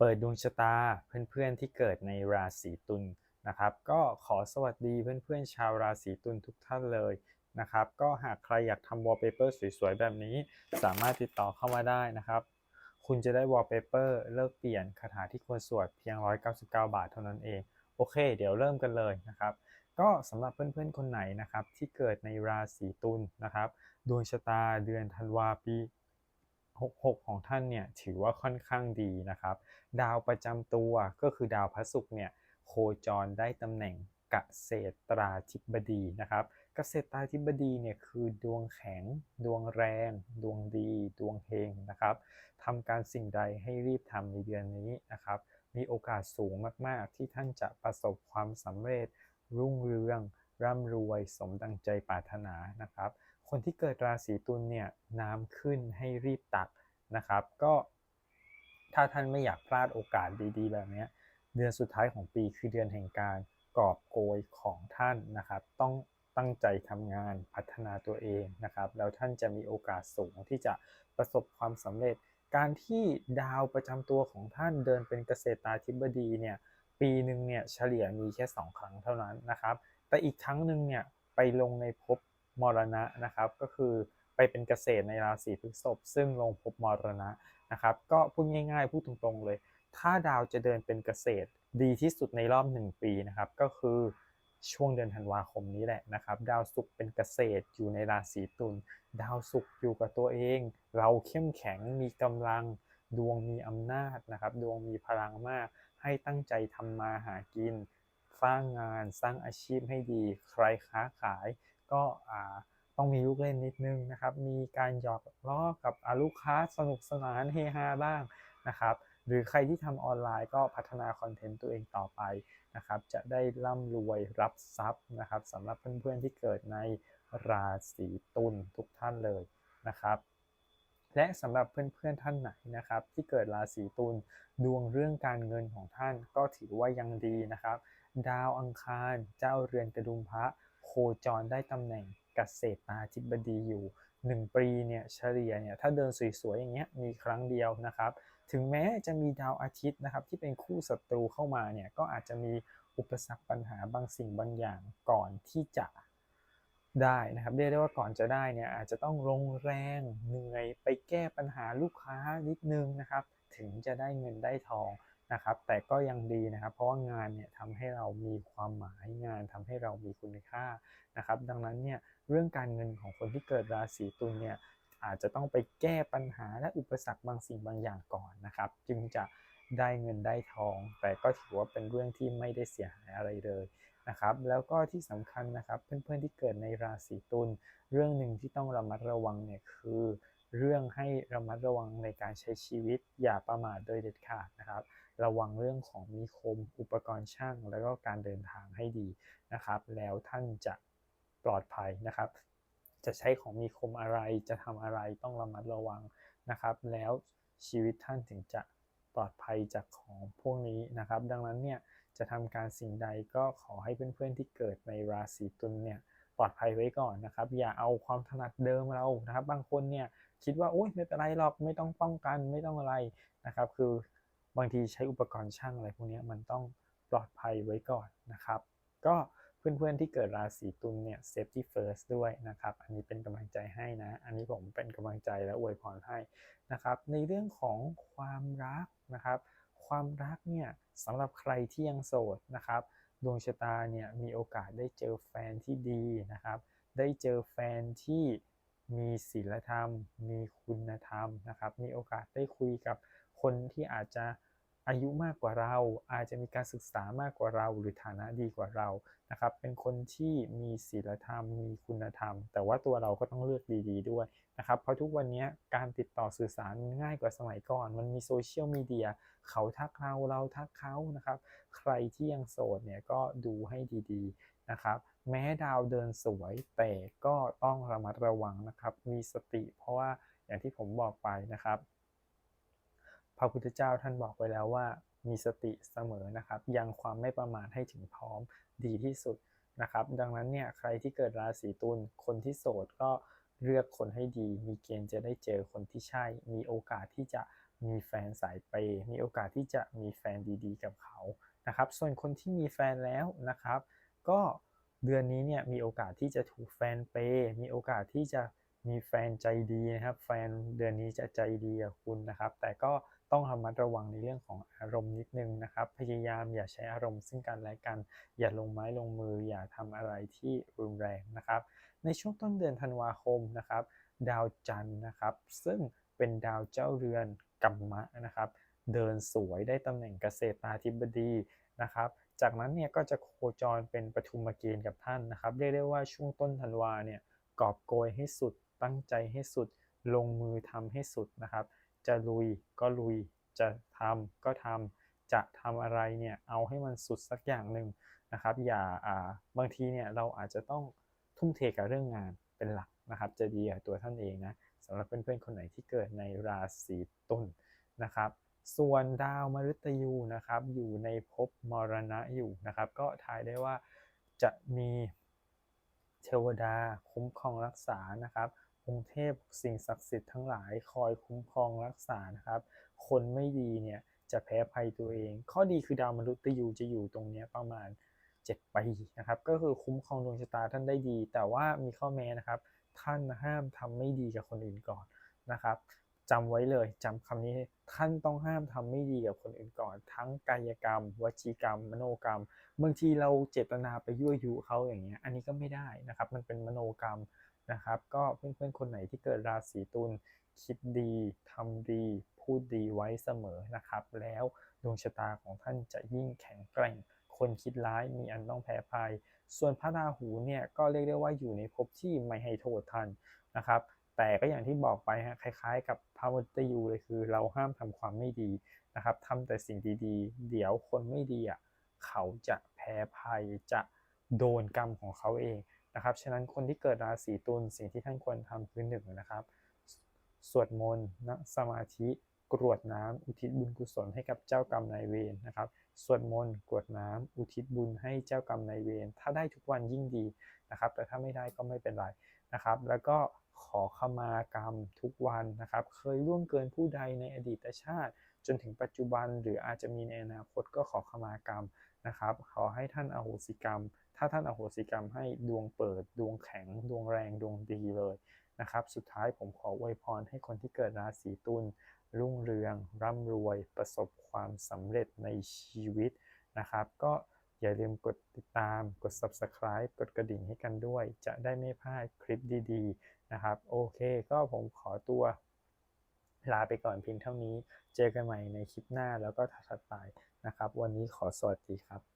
เปิดดวงชะตาเพื่อนๆที่เกิดในราศีตุลนะครับ ก็ขอสวัสดีเพื่อนๆชาวราศีตุลทุกท่านเลยนะครับ ก็หากใครอยากทำวอลเปเปอร์สวยๆ แบบนี้ สามารถติดต่อเข้ามาได้นะครับ คุณจะได้วอลเปเปอร์เลิกเปลี่ยนคาถาที่ควรสวดเพียง 199 บาทเท่านั้นเอง โอเค เดี๋ยวเริ่มกันเลยนะครับ ก็สำหรับเพื่อนๆคนไหนนะครับ ที่เกิดในราศีตุลนะครับ ดวงชะตาเดือนธันวาปี 66 ของท่านเนี่ยถือว่าค่อนข้างดีนะครับ ดาวประจำตัวก็คือดาวพระศุกร์เนี่ยโคจรได้ตำแหน่งเกษตราธิบดีนะครับ เกษตราธิบดีเนี่ยคือดวงแข็ง ดวงแรง ดวงดี ดวงเฮงนะครับทำการสิ่งใดให้รีบทำในเดือนนี้นะครับ มีโอกาสสูงมากๆ ที่ท่านจะประสบความสำเร็จ รุ่งเรือง ร่ำรวย สมดังใจปรารถนานะครับ คนที่เกิดราศีตุลเนี่ยน้ำขึ้นให้รีบตักนะครับ ก็ ถ้าท่านไม่อยากพลาดโอกาสดีๆ แบบนี้เดือนสุดท้ายของปีคือเดือนแห่งการกอบโกยของท่านนะครับ ต้องตั้งใจทำงานพัฒนาตัวเองนะครับ แล้วท่านจะมีโอกาสสูงที่จะประสบความสำเร็จ การที่ดาวประจำตัวของท่านเดินเป็นเกษตราธิบดีเนี่ยปีหนึ่งเนี่ยเฉลี่ยมีแค่ 2 ครั้งเท่านั้นนะครับ แต่อีกครั้งหนึ่งเนี่ยไปลงในภพมรณะนะครับ ก็คือไปเป็นเกษตรในราศีพฤษภซึ่งลงภพมรณะ นะครับ ก็พูดง่ายๆ พูดตรงๆเลย ถ้าดาวจะเดินเป็นเกษตรดีที่สุดในรอบ 1 ปีนะครับ ก็คือช่วงเดือนธันวาคมนี้แหละนะครับ ดาวศุกร์เป็นเกษตรอยู่ในราศีตุลดาวศุกร์อยู่กับตัวเอง เราเข้มแข็งมีกำลังดวงมีอำนาจนะครับ ดวงมีพลังมาก ให้ตั้งใจทำมาหากินสร้างงานสร้างอาชีพให้ดี ใครค้าขายก็ ต้องมีลูกเล่นนิดนึงนะครับ มีการหยอกล้อกับลูกค้าสนุกสนานเฮฮาบ้างนะครับ หรือใครที่ทำออนไลน์ก็พัฒนาคอนเทนต์ตัวเองต่อไปนะครับ จะได้ร่ำรวยรับทรัพย์นะครับสำหรับเพื่อนๆที่เกิดในราศีตุลทุกท่านเลยนะครับและสำหรับเพื่อนๆท่านไหนนะครับ ที่เกิดราศีตุลดวงเรื่องการเงินของท่านก็ถือว่ายังดีนะครับ ดาวอังคารเจ้าเรือนกระดุมพระโคจรได้ตำแหน่ง เกษตราธิบดีอยู่ 1 ปีเนี่ยเฉลี่ยเนี่ยถ้าเดินสวยๆอย่างเงี้ยมีครั้งเดียวนะครับ ถึงแม้จะมีดาวอาทิตย์นะครับที่เป็นคู่ศัตรูเข้ามาเนี่ยก็อาจจะมีอุปสรรคปัญหาบางสิ่งบางอย่างก่อนที่จะได้นะครับเรียกได้ว่าก่อนจะได้เนี่ยอาจจะต้องลงแรงเหนื่อยไปแก้ปัญหาลูกค้านิดนึงนะครับ ถึงจะได้เงินได้ทองนะครับ แต่ก็ยังดีนะครับ เพราะว่างานเนี่ยทำให้เรามีความหมายงานทำให้เรามีคุณค่านะครับ ดังนั้นเนี่ย เรื่องการเงินของคนที่เกิดราศีตุลเนี่ยอาจจะต้องไปแก้ปัญหาและอุปสรรคบางสิ่งบางอย่างก่อนนะครับ จึงจะได้เงินได้ทอง แต่ก็ถือว่าเป็นเรื่องที่ไม่ได้เสียหายอะไรเลยนะครับ แล้วก็ที่สำคัญนะครับเพื่อนๆที่เกิดในราศีตุลเรื่องหนึ่งที่ต้องระมัดระวังเนี่ยคือเรื่องให้ระมัดระวังในการใช้ชีวิตอย่าประมาทโดยเด็ดขาดนะครับ ระวังเรื่องของมีคมอุปกรณ์ช่าง แล้วก็การเดินทางให้ดีนะครับ แล้วท่านจะ ปลอดภัยนะครับ จะใช้ของมีคมอะไรจะทำอะไรต้องระมัดระวังนะครับ แล้วชีวิตท่านถึงจะปลอดภัยจากของพวกนี้นะครับ ดังนั้นเนี่ยจะทำการสิ่งใดก็ขอให้เพื่อนๆที่เกิดในราศีตุลเนี่ยปลอดภัยไว้ก่อนนะครับ อย่าเอาความถนัดเดิมเรานะครับ บางคนเนี่ยคิดว่าโอ๊ยไม่เป็นไรหรอกไม่ต้องป้องกันไม่ต้องอะไรนะครับ คือบางทีใช้อุปกรณ์ช่างอะไรพวกนี้มันต้องปลอดภัยไว้ก่อนนะครับ ก็ เพื่อนๆที่เกิดราศีตุลเนี่ย safety first ด้วยนะครับ อันนี้เป็นกำลังใจให้นะ อันนี้ผมเป็นกำลังใจและอวยพรให้นะครับ ในเรื่องของความรักนะครับ ความรักเนี่ยสำหรับใครที่ยังโสดนะครับ ดวงชะตาเนี่ยมีโอกาสได้เจอแฟนที่ดีนะครับ ได้เจอแฟนที่มีศีลธรรม มีคุณธรรมนะครับ มีโอกาสได้คุยกับคนที่อาจจะ อายุมากกว่าเรา อาจจะมีการศึกษามากกว่าเรา หรือฐานะดีกว่าเรานะครับ เป็นคนที่มีศีลธรรม มีคุณธรรม แต่ว่าตัวเราก็ต้องเลือกดีๆด้วยนะครับ เพราะทุกวันนี้การติดต่อสื่อสารง่ายกว่าสมัยก่อน มันมีโซเชียลมีเดีย เขาทักเรา เราทักเขานะครับ ใครที่ยังโสดเนี่ยก็ดูให้ดีๆนะครับแม้ดาวเดินสวยแต่ก็ต้องระมัดระวังนะครับ มีสติเพราะว่าอย่างที่ผมบอกไปนะครับ พระพุทธเจ้าท่านบอกไว้แล้วว่า มีสติเสมอนะครับ ยังความไม่ประมาทให้ถึงพร้อมดีที่สุดนะครับ ดังนั้นเนี่ยใครที่เกิดราศีตุลคนที่โสดก็เลือกคนให้ดี มีเกณฑ์จะได้เจอคนที่ใช่ มีโอกาสที่จะมีแฟนสายเปย์มีโอกาสที่จะมีแฟนดีๆ กับเขานะครับ ส่วนคนที่มีแฟนแล้วนะครับ ก็เดือนนี้เนี่ยมีโอกาสที่จะถูกแฟนเปย์มีโอกาสที่จะมีแฟนใจดีนะครับ แฟนเดือนนี้จะใจดีกับคุณนะครับ แต่ก็ ต้องระมัดระวังในเรื่องของอารมณ์นิดนึงนะครับ พยายามอย่าใช้อารมณ์ซึ่งกันและกัน อย่าลงไม้ลงมือ อย่าทำอะไรที่รุนแรงนะครับ ในช่วงต้นเดือนธันวาคมนะครับ ดาวจันทร์นะครับ ซึ่งเป็นดาวเจ้าเรือนกัมมะนะครับ เดินสวยได้ตำแหน่งเกษตราธิบดีนะครับจากนั้นเนี่ยก็จะโคจรเป็นปฐุมเกณฑ์กับท่านนะครับ เรียกได้ว่าช่วงต้นธันวาเนี่ยกอบโกยให้สุด ตั้งใจให้สุด ลงมือทำให้สุดนะครับ จะลุยก็ลุย จะทำก็ทำจะทำอะไรเนี่ยเอาให้มันสุดสักอย่างหนึ่งนะครับ อย่าอ่าบางทีเนี่ยเราอาจจะต้องทุ่มเทกับเรื่องงานเป็นหลักนะครับ จะดีกับตัวท่านเองนะสำหรับเพื่อนๆคนไหนที่เกิดในราศีตุลนะครับ ส่วนดาวมฤตยูนะครับ อยู่ในภพมรณะอยู่นะครับ ก็ทายได้ว่าจะมีเทวดาคุ้มครองรักษานะครับ องค์เทพสิ่งศักดิ์สิทธิ์ทั้งหลายคอยคุ้มครองรักษานะครับ คนไม่ดีเนี่ยจะแพ้ภัยตัวเอง ข้อดีคือดาวมฤตยูจะอยู่ตรงนี้ประมาณ 7 ปีนะครับ ก็คือคุ้มครองดวงชะตาท่านได้ดี แต่ว่ามีข้อแม้นะครับ ท่านห้ามทำไม่ดีกับคนอื่นก่อนนะครับจำไว้เลยจำคำนี้ท่านต้องห้ามทำไม่ดีกับคนอื่นก่อน ทั้งกายกรรม วจีกรรม มโนกรรมบางทีเราเจตนาไปยั่วยุเขาอย่างเงี้ยอันนี้ก็ไม่ได้นะครับ มันเป็นมโนกรรม นะครับ ก็เพื่อนๆคนไหนที่เกิดราศีตุลคิดดีทำดีพูดดีไว้เสมอนะครับ แล้วดวงชะตาของท่านจะยิ่งแข็งแกร่ง คนคิดร้ายมีอันต้องแพ้ภัย ส่วนพระราหูเนี่ยก็เรียกได้ว่าอยู่ในภพที่ไม่ให้โทษท่านนะครับ แต่ก็อย่างที่บอกไปฮะคล้ายๆ กับพระมุตยูเลยคือ เราห้ามทำความไม่ดีนะครับทำแต่สิ่งดีๆ เดี๋ยวคนไม่ดีอะเขาจะแพ้ภัยจะโดนกรรมของเขาเอง นะครับ ฉะนั้นคนที่เกิดราศีตุลสิ่งที่ท่านควรทำคือหนึ่งนะครับ สวดมนต์นั่งสมาธิกรวดน้ำอุทิศบุญกุศลให้กับเจ้ากรรมนายเวรนะครับ สวดมนต์กรวดน้ำอุทิศบุญให้เจ้ากรรมนายเวรถ้าได้ทุกวันยิ่งดีนะครับ แต่ถ้าไม่ได้ก็ไม่เป็นไรนะครับ แล้วก็ขอขมากรรมทุกวันนะครับ เคยล่วงเกินผู้ใดในอดีตชาติ จนถึงปัจจุบันหรืออาจจะมีในอนาคตก็ขอขมากรรม นะครับ ขอให้ท่านอโหสิกรรม ถ้าท่านอโหสิกรรมให้ดวงเปิด ดวงแข็ง ดวงแรง ดวงดีเลยนะครับ สุดท้ายผมขออวยพรให้คนที่เกิดราศีตุลรุ่งเรือง ร่ำรวย ประสบความสำเร็จในชีวิตนะครับ ก็อย่าลืมกดติดตาม กด subscribe กดกระดิ่งให้กันด้วย จะได้ไม่พลาดคลิปดีๆ นะครับ โอเค ก็ผมขอตัว ลาไปก่อนเพียงเท่านี้ เจอกันใหม่ในคลิปหน้าแล้วก็ถัดไปนะครับ วันนี้ขอสวัสดีครับ